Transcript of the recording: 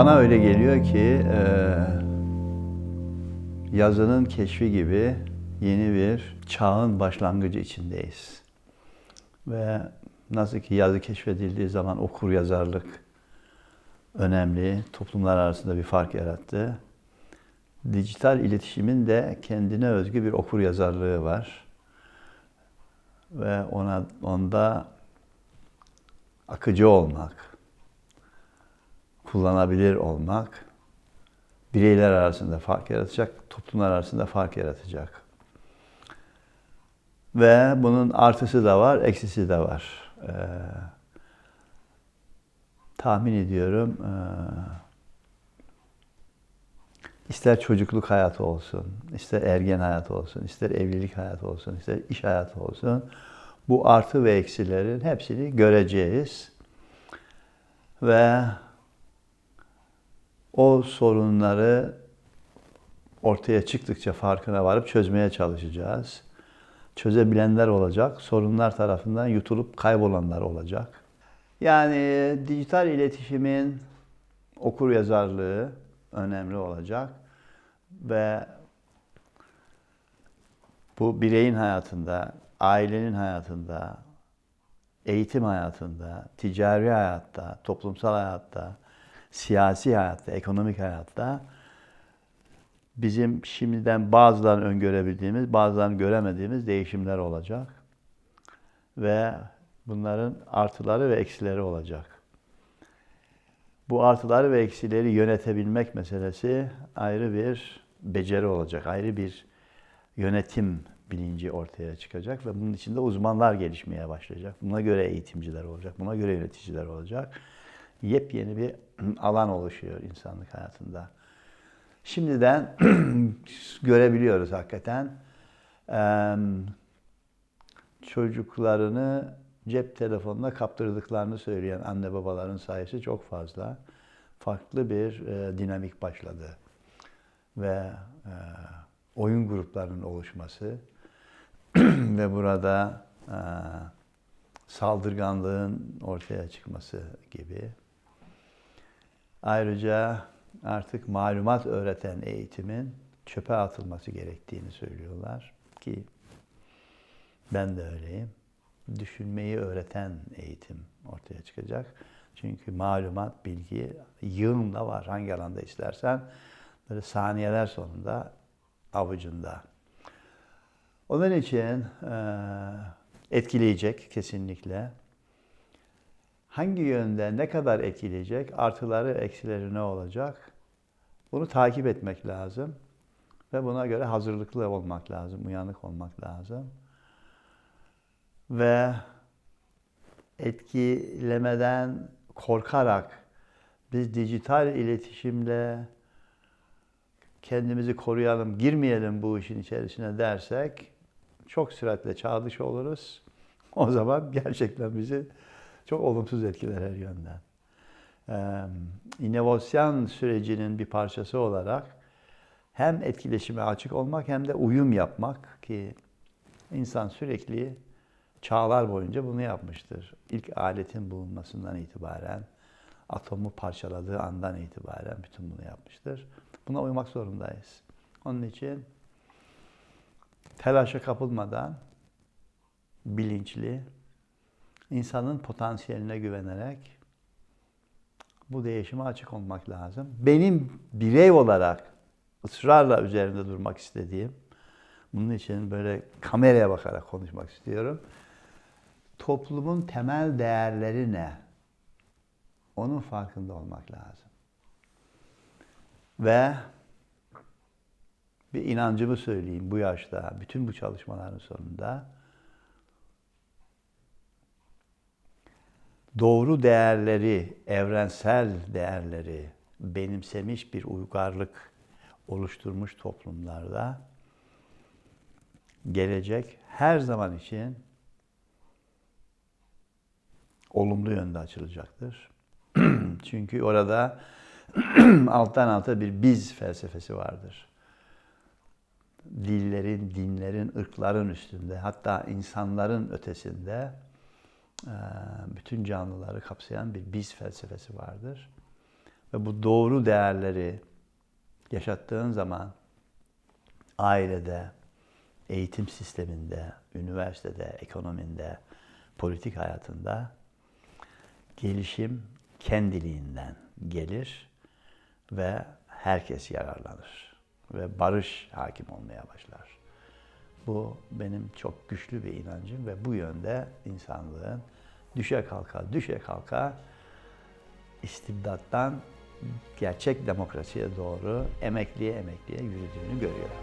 Bana öyle geliyor ki e, yazının keşfi gibi yeni bir çağın başlangıcı içindeyiz. Ve nasıl ki yazı keşfedildiği zaman okur yazarlık önemli, toplumlar arasında bir fark yarattı. Dijital iletişimin de kendine özgü bir okur yazarlığı var. Ve ona onda akıcı olmak, kullanabilir olmak bireyler arasında fark yaratacak, toplumlar arasında fark yaratacak. Ve bunun artısı da var, eksisi de var. Ee, tahmin ediyorum ee, ister çocukluk hayatı olsun, ister ergen hayatı olsun, ister evlilik hayatı olsun, ister iş hayatı olsun bu artı ve eksilerin hepsini göreceğiz. Ve o sorunları ortaya çıktıkça farkına varıp çözmeye çalışacağız. Çözebilenler olacak, sorunlar tarafından yutulup kaybolanlar olacak. Yani dijital iletişimin okur yazarlığı önemli olacak ve bu bireyin hayatında, ailenin hayatında, eğitim hayatında, ticari hayatta, toplumsal hayatta, siyasi hayatta, ekonomik hayatta bizim şimdiden bazılarını öngörebildiğimiz, bazılarını göremediğimiz değişimler olacak. Ve bunların artıları ve eksileri olacak. Bu artıları ve eksileri yönetebilmek meselesi ayrı bir beceri olacak, ayrı bir yönetim bilinci ortaya çıkacak ve bunun içinde uzmanlar gelişmeye başlayacak. Buna göre eğitimciler olacak, buna göre yöneticiler olacak. Yepyeni bir alan oluşuyor insanlık hayatında. Şimdiden görebiliyoruz hakikaten. Çocuklarını cep telefonuna kaptırdıklarını söyleyen anne babaların sayısı çok fazla. Farklı bir dinamik başladı. Ve oyun gruplarının oluşması ve burada saldırganlığın ortaya çıkması gibi. Ayrıca artık malumat öğreten eğitimin çöpe atılması gerektiğini söylüyorlar ki ben de öyleyim. Düşünmeyi öğreten eğitim ortaya çıkacak. Çünkü malumat, bilgi yığınla var. Hangi alanda istersen böyle saniyeler sonunda avucunda. Onun için etkileyecek kesinlikle. Hangi yönde ne kadar etkileyecek, artıları, eksileri ne olacak? Bunu takip etmek lazım. Ve buna göre hazırlıklı olmak lazım, uyanık olmak lazım. Ve etkilemeden korkarak biz dijital iletişimle kendimizi koruyalım, girmeyelim bu işin içerisine dersek çok süratle çağ dışı oluruz. O zaman gerçekten bizi çok olumsuz etkiler her yönden. Ee, inovasyon sürecinin bir parçası olarak hem etkileşime açık olmak hem de uyum yapmak ki insan sürekli çağlar boyunca bunu yapmıştır. İlk aletin bulunmasından itibaren, atomu parçaladığı andan itibaren bütün bunu yapmıştır. Buna uymak zorundayız. Onun için telaşa kapılmadan bilinçli, insanın potansiyeline güvenerek bu değişime açık olmak lazım. Benim birey olarak ısrarla üzerinde durmak istediğim, bunun için böyle kameraya bakarak konuşmak istiyorum. Toplumun temel değerleri ne? Onun farkında olmak lazım. Ve bir inancımı söyleyeyim bu yaşta, bütün bu çalışmaların sonunda. Doğru değerleri, evrensel değerleri benimsemiş bir uygarlık oluşturmuş toplumlarda gelecek her zaman için olumlu yönde açılacaktır. Çünkü orada alttan alta bir biz felsefesi vardır. Dillerin, dinlerin, ırkların üstünde, hatta insanların ötesinde bütün canlıları kapsayan bir biz felsefesi vardır. Ve bu doğru değerleri yaşattığın zaman ailede, eğitim sisteminde, üniversitede, ekonominde, politik hayatında gelişim kendiliğinden gelir ve herkes yararlanır ve barış hakim olmaya başlar. Bu benim çok güçlü bir inancım ve bu yönde insanlığın düşe kalka düşe kalka istibdattan gerçek demokrasiye doğru emekliye emekliye yürüdüğünü görüyorum.